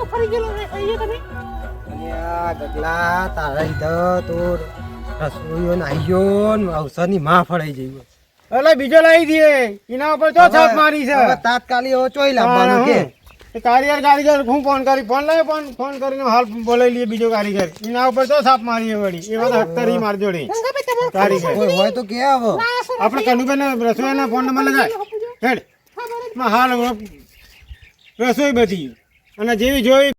કેટલો ફરી ગયેલો અહીંયા તમે? અલ્યા ગગલા તારા લીધે તો રસોઈયો નાહ્યો ને અવસરની માં ફળાઈ જઈ એટલે બીજો લાવી દઈએ. એના ઉપર તો છાપ મારી છે. તાત્કાલિક હવે ચોઈ લાવવાનું કે. કારીગર કારીગર હું ફોન કરી ફોન લાવ્યો ફોન ફોન કરીને હાલ બોલાવી લઈએ બીજો કારીગર. એના ઉપર તો છાપ મારી વળી. એ બધા માર જોડે. કારીગર હોય તો કે હવે આપણે કનુભાઈ રસોઈના ફોન નંબર લગાય. હેડ. હાલ રસોઈ બધી. અને જેવી જોઈ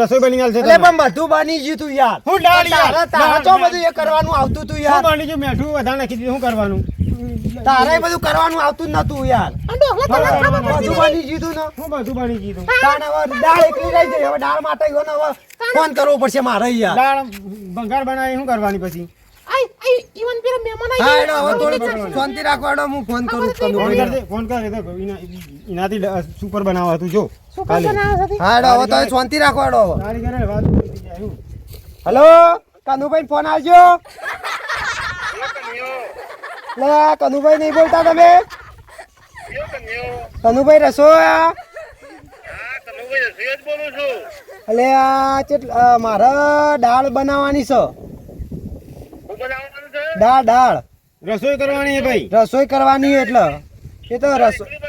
રસોઈ બની ગયેલ છે પણ બધું બની ગયું તું યાર. હું ડાળ યાર તારા તો બધું એ કરવાનું આવતું તું યાર. બની ગયું મેઠું વધારે નાખી દીધું. શું કરવાનું? તારે બધું કરવાનું આવતું જ નતું યાર. બધું બની ગયું તું ને. હું બધું બની ગયું તાણ હવે દાળ એકલી રહી ગઈ હવે દાળ માટે ઈવોને હવે ફોન કરવો પડશે મારે યાર. દાળ ભંગાર બનાવી શું કરવાની પછી? ઈવન પેલા મહેમાન હા આવી એનો હવે થોડી શાંતિ રાખવાનો હું ફોન કરું ફોન કરજે ફોન એનાથી સુપર બનાવવા તું જો. હવે તો શાંતિ દીધી, આવ્યું. હલો કનુભાઈ ફોન આવજો. લે કનુભાઈ નહીં બોલતા તમે. કનુભાઈ રસોયા એટલે આ મારે દાળ બનાવવાની છે. દાળ દાળ. રસોઈ કરવાની છે ભાઈ. રસોઈ કરવાની એટલે. એ તો રસોઈ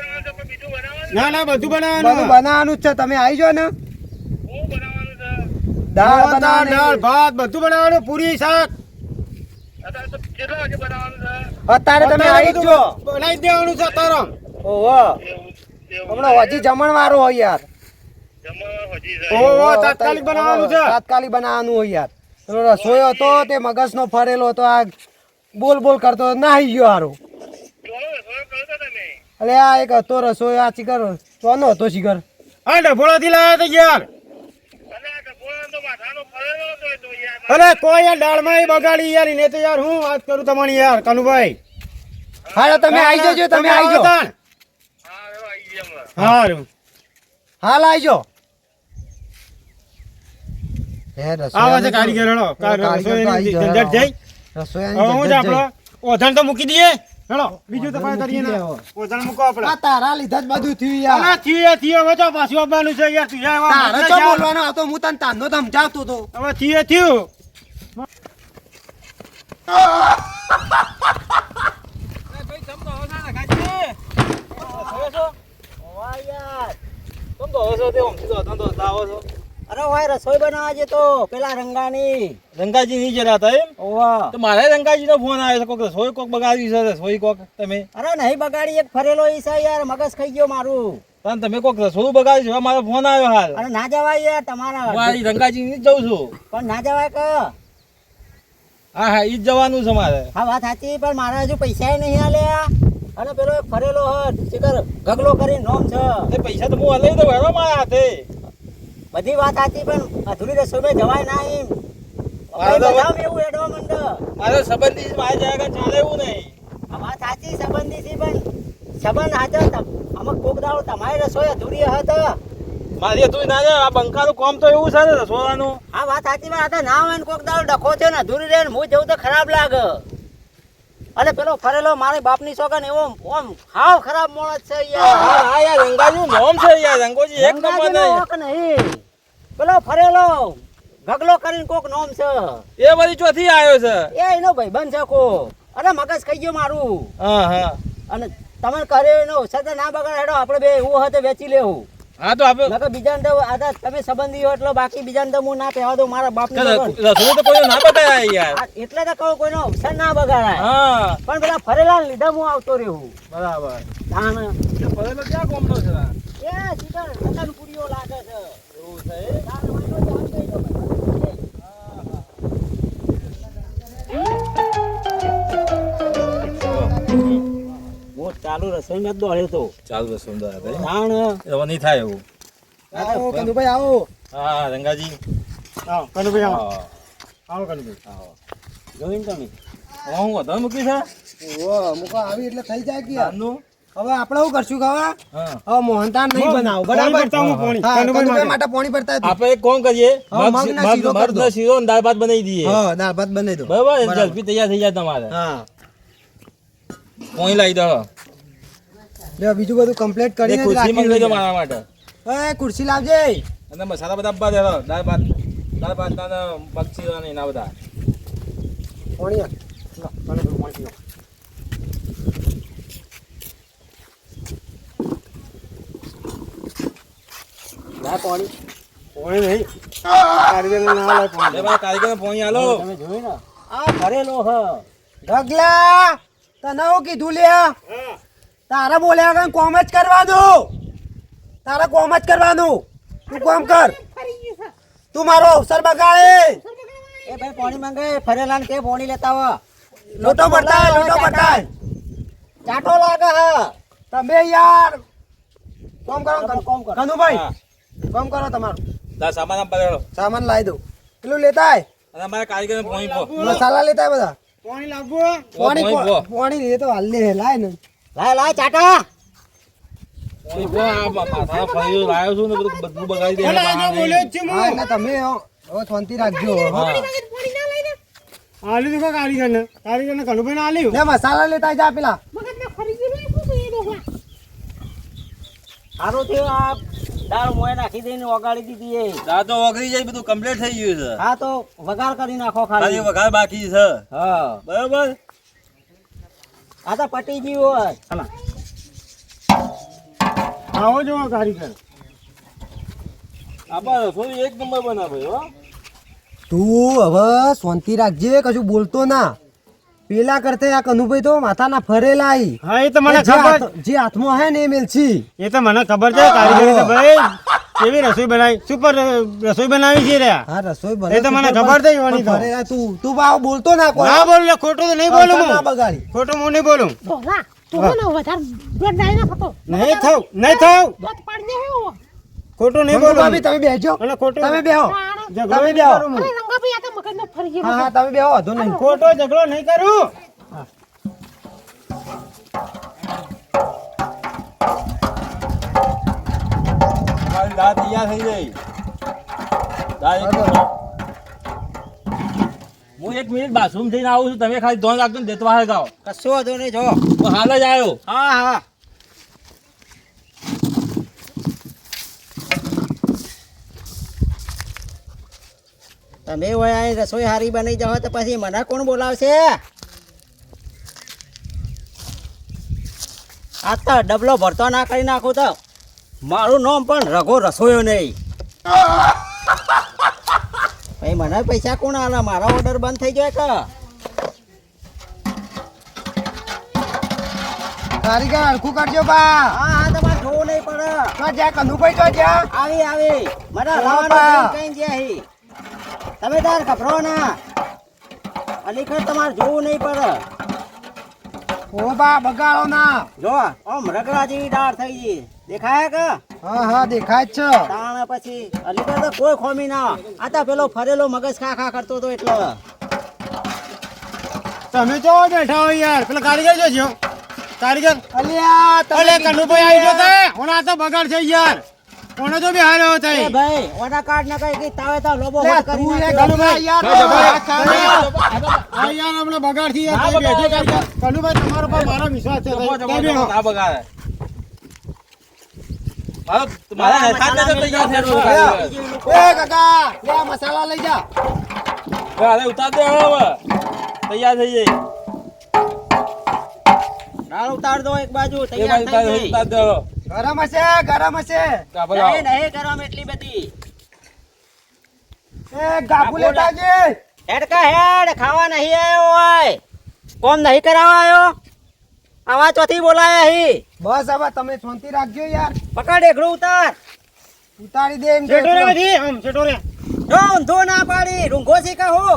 ના ના બધું બધું બનાવવાનું બનાવવાનું જ છે. તમે આવી જાઓ ને. દાળ ભાત, દાળ ભાત બધું બનાવવાનું પૂરી શાક. અત્યારે તમે આવી જ બનાવી દેવાનું છે તારો ઓહો. હમણાં હજી જમણ વાળો હોય યાર. ઓહો તાત્કાલિક બનાવવાનું છે. તાત્કાલિક બનાવવાનું હોય યાર. રસોઈ હતો તે મગજનો ફરેલો હતો આ બોલ બોલ કરતો નાહી ગયો હારો. અલે આ એક હતો રસોઈ આ શિખર ચોનો હતો શિખર હા થી લાવ્યો તો યાર. અરે કોઈ યાર દાળમાં બગાડી યાર ને તો યાર હું વાત કરું તમારી યાર કનુભાઈ. હા તમે આવી જજો તમે આવી તાણ. હારું. હાલ આવજો રસોઈ આવા છે કારીગર આપણો જઈ. ઓધણ તો મૂકી દઈએ. હેડો બીજું તો કરીએ મૂકી ના દે મૂકો આપણે આ તારા લીધા જ બધું થયું યાર. અલા, થઈએ, થઈએ, હવે તો પાછું આવવાનું છે યાર. તું યાર, તારે તો. બોલવાનો? હતો હું તને તાનો સમજાવતો તો હવે થઈએ, થયું અરે ભાઈ રસોઈ બનાવવા છે તો પેલા રંગાની રંગાજી નહીં જરા હતા એમ? ઓવા. તો મારે રંગાજી નો ફોન આવ્યો કોક રસોઈ કોક બગાડી છે રસોઈ કોક તમે? અરે નહીં બગાડી એક ફરેલો ઈ છે યાર મગજ ખાઈ ગયો મારું. પણ તમે કોક રસોડું બગાડી છે મારો ફોન આવ્યો હાલ. અરે ના જવાય યાર તમારા. આ રંગાજી ની જ જઉં છું. પણ ના જવાય કે? હા હા ઈ જ જવાનું છે મારે. હા વાત સાચી પણ મારા હજુ પૈસા નહીં આલ્યા અને પેલો એક ફરેલો હત શિખર ગગલો કરી નોમ છે. એ પૈસા તો હું લઈ દઉં હેરો મારા હાથે. બધી વાત સાચી પણ અધૂરી રસોઈમાં જવાય ના એમ મારે તો હવે- એવું એડવા મંડ મારે સંબંધી મારે જાય ચાલે એવું નહીં. આ વાત સાચી સંબંધી થી પણ સંબંધ હાજર અમુક કોક દાડો તમારી રસોઈ અધૂરી હતા. મારી અધૂરી ના જાય આ બંકાનું કામ તો એવું છે ને રસોડાનું. આ વાત સાચી વાત ના હોય ને કોક દાડો ડખો છે ને અધૂરી રહે ને હું જવું તો ખરાબ લાગે. અને પેલો ફરેલો મારી બાપની છોકરા એવો ઓમ હાવ ખરાબ માણસ છે યાર. હા યાર રંગાજી નોમ છે યાર રંગોજી એક નંબર નહીં. પેલો ફરેલો ગગલો કરીને કોક નોમ છે. એ વળી ચોથી આવ્યો છે. એ એનો ભાઈબંધ છે કો અરે મગજ ખાઈ ગયો મારું. હા હા. અને તમે કર્યો એનો સદા ના બગાડ હેડો આપણે બે એવું હતે વેચી લેવું. હા તો આપણે નકર બીજાને તો આદા તમે સંબંધી હો એટલે બાકી બીજા તો હું ના પહેવા દઉં મારા બાપ ને તો કોઈ ના બતાવ્યા યાર. એટલે તો કહું કોઈનો અવસર ના બગાડાય. હા. પણ પેલા ફરેલા લીધા હું આવતો રહ્યું બરાબર. ફરેલો ક્યાં કોમનો છે? રસોઈમાં દોડ્યો તો. ચાલ બસ હવે નહીં થાય એવું. આવો કનુભાઈ આવો. હા રંગાજી. આવો કનુભાઈ આવો. આવો કનુભાઈ. આવો. જોઈન તમે. હું વધારે મૂકી છે? મુકો આવી એટલે થઈ જાય કે આનું હવે આપણે શું કરશું કે હવે હા. હવે નહીં બનાવો બરાબર? કનુભાઈ કનુભાઈ માટે. પાણી ભરતા આપણે એક કોણ કરીએ? હા, મગના શીરો મગ- દો. મગનો શીરો અને દાળ ભાત બનાવી દઈએ. હા દાળ ભાત બનાવી દો. બરાબર જલ્દી તૈયાર થઈ જાય તમારે. હા. કોઈ લાવી દો લે બીજું બધું કમ્પ્લીટ કરી કરીને ખુરશી મંગાવી દો મારા માટે. એ ખુરશી લાવજે. અને મસાલા બધા આપવા દેલો દાળ ભાત દાળ ભાત ના મગજી અને એના બધા. પાણી પાણી પીવો, પાણી પાણી. પાણી નહીં. કારીગરને ના લાય પાણી. ભાઈ કારીગર પોણી આલો. તમે જોયું ને? આ ભરેલો હ. ઢગલા! તને હું કીધું લ્યા? હા. તારા બોલ્યા વગર કોમ જ કરવાનું તારે કોમ જ કરવાનું તું કોમ કર. ફરી ગયું છે તું મારો અવસર બગાડે. એ ભાઈ પાણી માંગે ફરેલા ને કે પાણી લેતા હો લોટો બતાય લોટો બતાય ચાટો લાગે હા. તમે યાર. કોમ કરો કોમ કરો. કનુભાઈ. કોમ કરો તમારું. દાળ સામાન દેલો સામાન લાવી દઉં. પેલું લેતા અને અમારે કારીગર પોણી પો. મસાલા લેતા બધા. પાણી લાવવું પાણી પાણી લે તો હાલ લે લાય ને. લાય લાય ચાટા. મસાલા લેતા જા પેલા. સારું થયું આ દાળ મોય નાખી દઈને વગાડી દીધી એ. દાળ તો ઓગળી જાય બધું કમ્પ્લીટ થઈ ગયું છે. હા તો વઘાર કરી નાખો ખાલી. ખાલી વઘાર બાકી છે. હા. બરાબર? આ તો પટી ગયું હોય આવો જો કારીગર આપા રસોઈ એક નંબર બનાવે હો. તું હવે શાંતિ રાખજે કશું બોલતો ના. પેલા કરતે આ કનુભાઈ તો માથાના ફરેલા હા એ તો મને ખબર. જે હાથમાં હે ને એ મેલછી. એ તો મને ખબર છે કારીગર ભાઈ. કેવી રસોઈ બનાવી સુપર રસોઈ બનાવી છે રે? હા રસોઈ ભલે એ તો મને ખબર થઈ વાની તો. અરે તું તું બા બોલતો ના કોઈ. ના બોલ લે, ખોટું તો નહીં બોલું ના બગાડી. ખોટું હું નહીં બોલું. ડોહા તું ને વધાર દોઢ ડાય ના થતો નહીં થાવ નહીં થાવ દોત પડ દે હો ખોટું નહીં બોલું ભાભી તમે બેજો અને ખોટું તમે બેહો. તમે બેહો. અરે રંગા ભાઈ આ તો મગજમાં ફરી ગયો. હા હા તમે બેહો વાંધો નહીં. ખોટો ઝઘડો નહીં કરું. તમારી દાળ તૈયાર થઈ જાય દાળ હું એક મિનિટ બાથરૂમ જઈને આવું છું. તમે ખાલી ધોન રાખજો ને દેતવા ગાઓ કશો વાંધો નહીં જો. હું હાલ જ આવ્યો હા હા. તમે હોય આ રસોઈ હારી બની જાઓ તો પછી મને કોણ બોલાવશે? આ તો ડબલો ભરતો ના કરી નાખું તો. મારું નામ પણ રઘો રસોયો નહીં. ભાઈ મને પૈસા કોણ આના મારો ઓર્ડર બંધ થઈ જાય કે? કારીગર હરખું કરજો બા. હા હા તમારે જોવું નહીં પડે. તો જ્યાં કંદુભાઈ તો જ્યાં. આવી આવી. મને લાવવાનું. કઈ જ્યાં હી. તમે તાર ગભરો ના. અલીખર તમારે જોવું નહીં પડે. ઓ બા બગાડો ના. જો ઓમ રગડા જેવી દાળ થઈ ગઈ. દેખાય કે? હા હા દેખાય છે. તાણ પછી અલીખર તો કોઈ ખોમી ના. આ તો પેલો ફરેલો મગજ ખા ખા કરતો તો એટલો. તમે જો બેઠા હો યાર. પેલા કારીગર જો કારીગર અલ્યા અલે તમે કનુભાઈ આવી ગયો તે ઓના તો બગાડ છે યાર. ઓને જો બી હાર્યો થઈ ભાઈ ઓના કાર્ડ ના કઈ કઈ તાવે તા લોબો લે, કરી તું એ નાખ્યો. કનુભાઈ. યાર આ યાર હમણે બગાડથી યાર બેઠો. કારીગર. કનુભાઈ તમારો પર મારો વિશ્વાસ છે. તમે. ના બગાડે. મારો મારા નેતા ને તો તૈયાર છે. એ કાકા લે મસાલા લઈ જા. અરે ઉતાર દે હવે. તૈયાર થઈ જાય. દાળ ઉતાર દો એક બાજુ તૈયાર થઈ ઉતાર ગઈ દે. ગરમ હશે ગરમ હશે. નહીં નહીં ગરમ એટલી બધી. એ ગાભુ લેતા આવજે. હેડ કા હેડ ખાવા નહીં આવ્યો હોય. કોમ નહીં કરાવવા આવ્યો? આવા ચોથી બોલાયા હી. બસ હવે તમે શાંતિ રાખજો યાર. પકડ એકડું ઉતાર. ઉતારી દે એમ છેટો રે નથી આમ છેટો રે. જો ઊંધો ના પાડી રૂંઘો શીખા હો.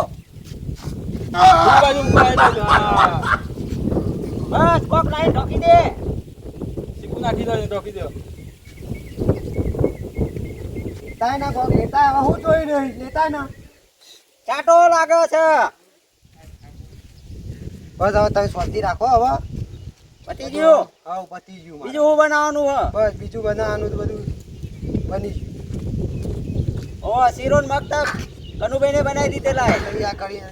બાજુ. બસ કોક લાઈન ઢોકી દે. ચીકુ નાખી દો ઢોકી દો. લેતાય ના કોક લેતા હવે હું જોઈ નહીં લેતા ના ચાટો લાગે છે. બસ હવે તમે શાંતિ રાખો હવે. પતી ગયું. હા પતી ગયું બીજું શું બનાવવાનું હ? બસ બીજું બનાવવાનું તો બધું બની ગયું. ઓ શીરો ને કનુભાઈને બનાવી દીધેલા. તૈયાર કરીને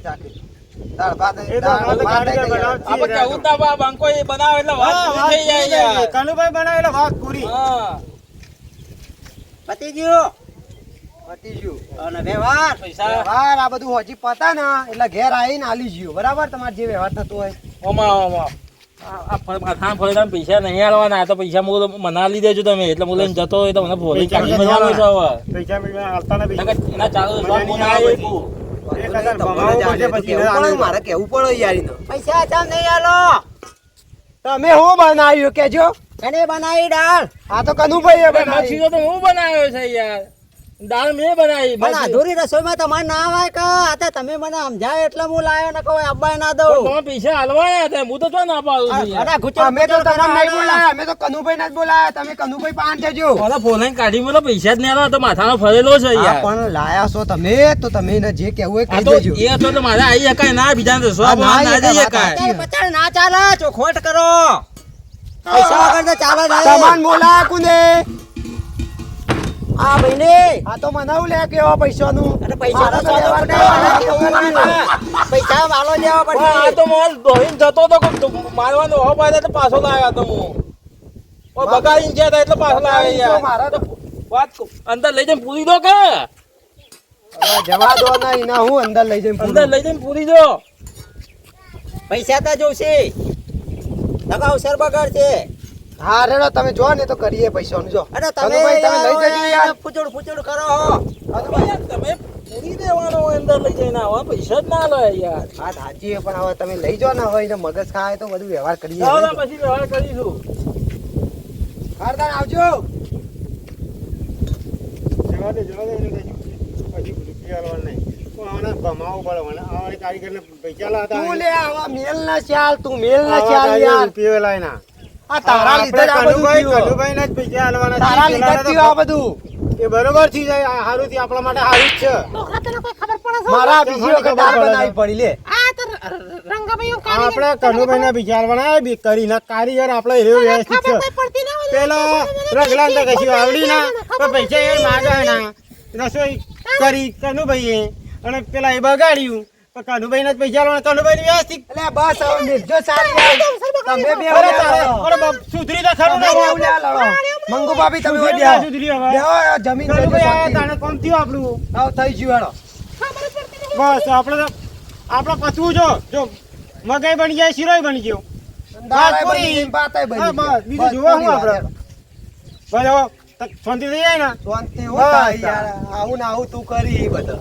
દાળ ભાત બનાવે એટલે વાત થઈ જાય વાત પૂરી. પતી ગયું? અને વ્યવહાર પૈસા. વ્યવહાર આ બધું હજી પતા ને એટલે ઘેર આવીને આલી ગયું. બરાબર? તમારે જે વ્યવહાર થતો હોય. ઓમાં ઓમાં. તમે પૈસા નહીં આલવાના તો પૈસા હું મના લઈ દેજો તમે. એટલે લઈને જતો હોય તો મને બનાવો ચાલો આવે મારે કેવું પડે યારીનો? પૈસા નહીં આલો. તમે હું બનાવ્યું? કેજો. કને બનાવી દાળ આ તો કનુભાઈ મચ્છી તો હું બનાવ્યો છે યાર? દાળ મેં બનાવી પણ. અધૂરી રસોઈમાં તમારે ના આવે કે આતે તમે મને સમજાય એટલે હું લાયો ને કોઈ અબ્બાઈ ના દઉં. તો પૈસા હલવાયા હતા હું તો ચો ના પાડું અરે ગુચર અમે તો તમને નહીં બોલાયા અમે તો કનુભાઈ ને જ બોલાયા તમે કનુભાઈ પાન જજો ઓલા ફોલાઈને કાઢી મને પૈસા જ નહીં આલવા તો માથાનો ફરેલો છે યાર. પણ લાયા છો તમે તો તમે ને જે કહેવું હોય કહી દેજો. એ તો મારે આવી શકાય ના બીજાને રસવા આ ના ના જઈ શકાય. પચાસ ના ચાલે ચોખોટ કરો. પૈસા વગર તો ચાલે નહીં. સામાન બોલાયા કુને? આ ભાઈને. આ તો મને લે કેવા પૈસાનું. અરે પૈસા તો? પૈસા વાલો લેવા પડે. આ તો મોલ દોહીન જતો તો મારવાનો હો પાડે તો પાછો લાવ્યા તો હું. ઓ બગાડીને છે એટલે પાછો લાવ્યા યાર મારા તો વાત અંદર લઈ જઈને પૂરી દો કે? જવા દો ના એના હું અંદર લઈ જઈને અંદર લઈ જઈને પૂરી દો. પૈસા તો જોશે. લગાવ સર બગાડ બગાડશે. હા રેડો તમે જો ને તો કરીએ પૈસાનું જો. અરે તમે તમે લઈ જજો યાર. ફૂચડ ફૂચડ કરો. તમે પૂરી દેવાનો અંદર લઈ જઈને આવા પૈસા જ ના લે યાર. વાત સાચી પણ હવે તમે લઈ જાઓ ને હવે એને મગજ ખાય તો બધું વ્યવહાર કરીએ. પછી વ્યવહાર કરીશું. હારદાર આવજો. જવા દે જવા દે પછી રૂપિયા નહીં. પડે મને કારીગરને પૈસા લાવતા તું લે આવા મેલ ના ચાલ તું મેલ ના આવા ચાલ યાર. પીવેલા ના આ તારા લીધે જ આ બધું કનુભાઈ. કનુભાઈને જ પૈસા આલવાના તારા લીધે જ પેલાને તો થયું આ બધું. એ બરોબરથી જાય હારું થી આપણા માટે હારું જ છે. ડોકરા તને કોઈ ખબર પડે છે? મારા બીજી વખત ખબર બનાવી પડી. લે. આ તો રંગાભાઈઓ આપણે કનુભાઈ ના કરીને કારીગર આપણે એવો વ્યવસ્થિત છે. ના પેલા રગલાન તો કશું આવડી ના પૈસા એ માગે ના. રસોઈ કરી કનુભાઈએ અને પેલા એ બગાડ્યું. કનુભાઈ ના પૈસા આલવાના કનુભાઈ વ્યવસ્થિત એટલે બસ હવે નિર્જો સારી તમે બે અરે તારે લડો. અરે બાપ, સુધરી ખરું ને બે લડો. મંગુ તમે સુધરી હવે. બેહો, જમીન જોજો આયા તાણે કોમ થયું આપણું આવ થઈ ગયું હેડો. બસ આપણે આપણે પચવું જો જો મગાઈ બની જાય શિરોય બની ગયો દાળે પૂરી. ગઈ, બની બસ, બીજું જોવા શું આપણે? વાત. બસ હવે શાંતિ થઈ જાય ને શાંતિ હું બસ, યાર. આવું ને આવું તું કરી બધા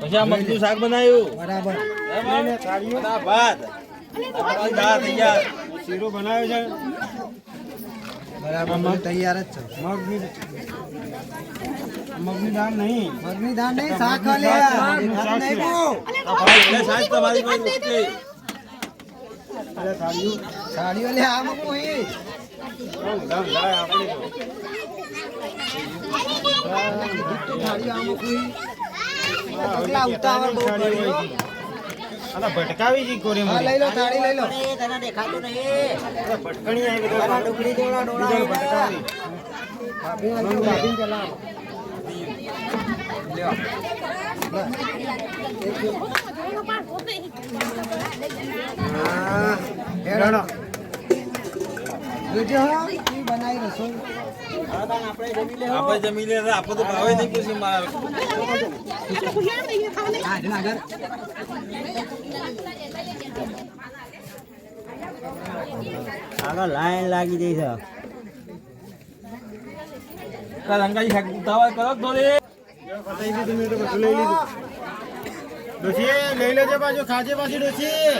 પછી આ મગનું શાક બનાવ્યું? બરાબર. ભાત દાળ તૈયાર શીરો બનાવ્યો છે. બરાબર તૈયાર જ છે. મગની મગની દાળ નહીં. મગની દાળ નહીં શાક લે નહીં તમારી ઓકે અરે સાડીઓ લે આ આ કેટલા ઉતાવળ બહુ હોય અલા ભટકાવી જી કોરી મને લઈ લો થાળી લઈ લો એ તને દેખાતું નહીં ભટકણી આવી બધા ડુંગળી ડોળા આવ્યા. ભટકાવી ભાભી ભાભીને પેલા આપો. લ્યો. હા, હેડો. જોજો ઈ બનાવી રસોઈ આપણે જમી લેવું. આપણે જમી લે આપણે તો ભાવે નહીં પૂછી મારા આગળ લાઈન લાગી જઈ છે. રંગાજી શાક ઉતાવળ કરો લઈ લીધું લઈ લેજે પાછું ખાજે પાછી ડોશી.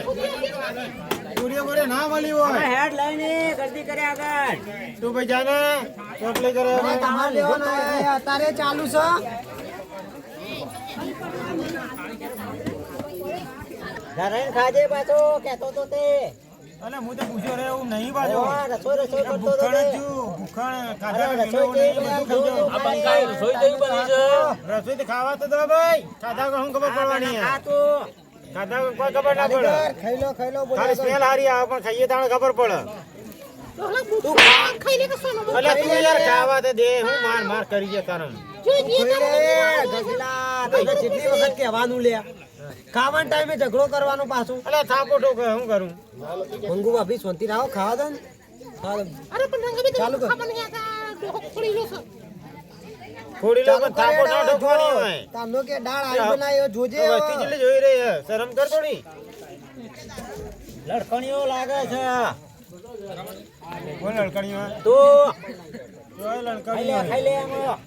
પૂરીઓ બોરે ના મળી હોય. હેડ લઈને ગરદી કરે આગળ. તું ભાઈ જાને ચોટલી કરે. તમારે ચાલુ છે. ધરાઈને ખાજે પાછો કેતો તો તે. અલે હું તો પૂછ્યો રે હું નહીં બાજુ રસોઈ રસોઈ કરતો તો ભૂખણ ખાધા રસોઈ કેવી બધું આ ખાઈ બંકાઈ રસોઈ જેવી બની છે? રસોઈ તો ખાવા તો દો ભાઈ. ખાધા શું ખબર પડવાની આ તો. ખાધા કોઈ ખબર ના પડે. ખાઈ લો ખાઈ લો ખાલી સ્મેલ હારી આવે પણ ખાઈએ તાણે ખબર પડે. તું ખાઈ લે કે સોનો અલે તું યાર ખાવા તો દે હું માર માર કરી છે તારણ કેટલી વખત કહેવાનું લે. ખાવાના ટાઈમે ઝઘડો કરવાનો પાછું. અલે થાપો ઠોકે શું કરું? મંગુ ભાભી શાંતિ રાહો ખાવા દો ને. ખાવા દો. અરે પણ રંગા ચાલુ કર. ખબર નહીં આ ડોહો ખોલી લો છે લો પણ થાપો ના ઠોકવાની હોય. તાનો કે દાળ આવી બનાવ્યો જોજે વસ્તી જેટલી જોઈ રહી છે. શરમ કર થોડી. લડકણીઓ લાગે છે. બોલ લડકણીઓ તો જોય ખાઈ લે લડકણીઓ ખાઈ લે આમાં.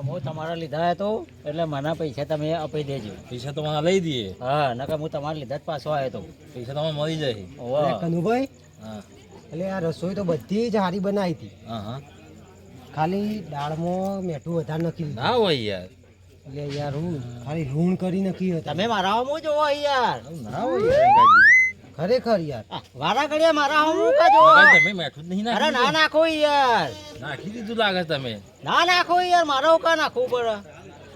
હું તમારા લીધા હતો એટલે મને પૈસા તમે અપાઈ દેજો પૈસા તો મને લઈ દઈએ હા નકર હું તમારા લીધા જ પાછો આવ્યો તો પૈસા તમારે મળી જાય કનુભાઈ હા એટલે આ રસોઈ તો બધી જ સારી બનાવી હતી. ખાલી દાળમાં મીઠું વધારે નખી દીધું ના હોય યાર એટલે યાર હું. ખાલી ઋણ કરી નખી તમે મારા જોવો યાર. ના હોય. ખરેખર યાર. વારા ઘડીએ મારા હું કા જો તમે મેઠું જ નહીં અરે ના નાખો યાર. નાખી દીધું લાગે તમે. ના નાખો યાર મારા હું કા નાખવું પડે.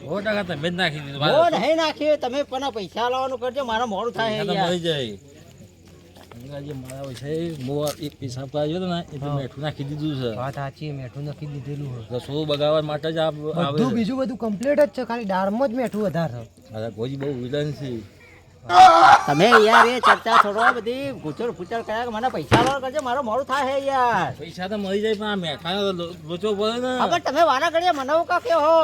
સો ટકા તમે જ નાખી દીધું. ઓ નહીં નાખીએ તમે પણ પૈસા લાવવાનું કરજો મારા મોડું થાય યાર. મળી જાય. રંગાજી, મારા પૈસા એ એક પૈસા પાડ્યો હતો ને એ મેઠું નાખી દીધું છે. વાત સાચી મીઠું નખી દીધેલું રસોડું બગાવવા માટે જ આ બધું બીજું બધું કમ્પ્લીટ જ છે ખાલી દાળમાં જ મેઠું વધારે. છે અરે કોઈ બહુ વિલન છે. તમે યાર એ ચર્ચા છોડો બધી ગુચર ફૂચર કર્યા કે મને પૈસા લાવવાનું કરજો મારું મોડું થાય હે યાર. પૈસા તો મળી જાય પણ આ મેઠા લોચો પડે ને. હવે તમે વાના કરીએ મને હું કા કે હો?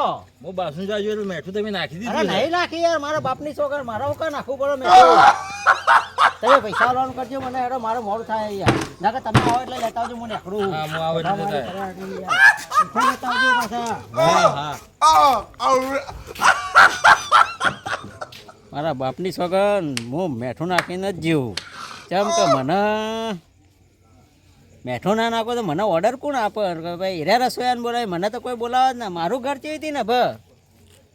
હું બાસુ જાજો એટલે મેઠું તમે નાખી દીધું છે. નહીં નાખી યાર મારા બાપની છોકર મારા ઉકા કા નાખવું પડે મેઠું. તમે પૈસા લાવવાનું કરજો મને હેડો મારું મોડું થાય યાર. નકર તમે આવો એટલે લેતા આવજો મને એકડું હા, હું આવો એટલે લેતા આવજો પાછા હા હા. મારા બાપની સોગન હું મેઠું નાખીને જ જીવું. કેમ કે મને મેઠું ના નાખો તો મને ઓર્ડર કોણ આપે? ભાઈ, હીરા રસોયાને બોલાવે. મને તો કોઈ બોલાવે જ ના. મારું ઘર જેવી હતી ને ભ?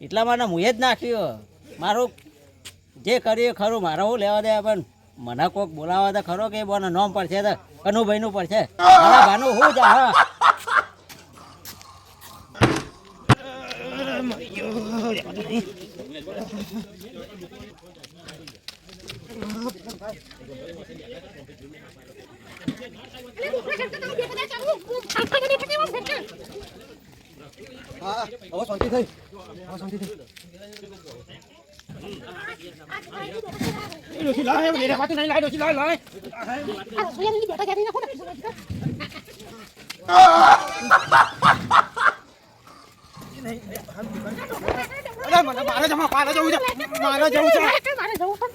એટલા માટે હું જ નાખ્યું. મારું જે કર્યું ખરું. મારે હું લેવા દે પણ મને કોઈક બોલાવે તો ખરો કે બોને નોમ પડશે તો કનુભાઈનું પડશે. મારા ભાનું હું જ, હા. હા હવે શાંતિ થઈ હવે શાંતિ થઈ ડોશી લાય એ રેવાતું નહીં લાય ડોશી લાય લાય આ રસોઈયાની બેટા જારી નાખો ને અરે મને મારે જમા મારે જવું છે. મારે જવું છે. મારે જવું છે.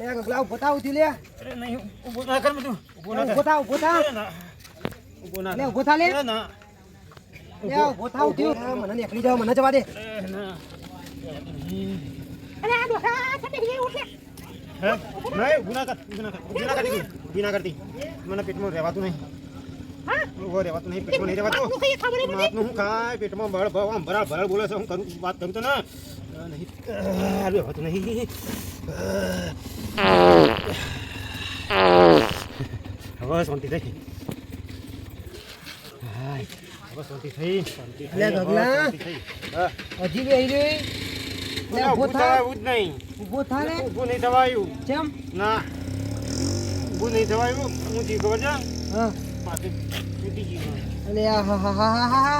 આ ગગલા ઊભો થાવ ઉઠી લે. અરે નહીં ઊભો ના કર બધું. ઊભો ના ઊભો થાવ ઊભો થાવ ઊભો ના. ઊભો ના લે. ઊભો થા લે. અરે ના. લે ઊભો થાવ ઉઠ્યો. મને નીકળી જાવ મને જવા દે. અરે ના. અરે આ છટે ગઈ ઉઠે. હે? નહીં ઊભો ના કર ઊભો ના કર ઊભી ના કરતી તું. ઊભી ના કરતી મને પેટમાં રહેવાતું નહીં. હા? ઊભો રહેવાતું નહીં પેટમાં નહીં રહેવાતું. હું કઈ ખબર નહીં પડતી? માપનું હું ખાય પેટમાં બળ બળ ભરાળ ભરાળ બોલે છે હું કરું વાત કરું તો ના. નહીં. રહેવાતું નહીં. હવે શાંતિ થઈ. હવે શાંતિ થઈ. શાંતિ થઈ, અલ્યા હવે ગગલા. શાંતિ થઈ. હા. હજી રહી? ઊભો ઊભું થવાયું જ નહીં. ઊભું નહીં થવાયું. ચમ? ના. ઊભું નહીં થવાયું. હું જી ખબર છે? હા. માથે તૂટી ગયું અલે હા હા હા હા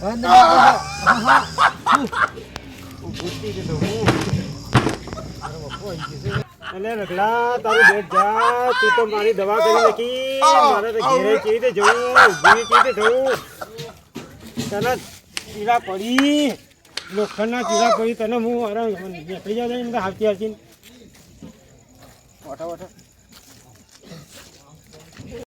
હા ના ગયો. અલે રગલા તારું બેટ જા. તું તો મારી દવા કરી નાખી. મારે તો ઘેરે કેવી રીતે જવું? ઊભી કેવી રીતે જવું તને ચીલા પડી. લોખંડના ચીરા કરી તને હું આરામ નીકળી જાય હાલતી હાલતી વાટા વાટા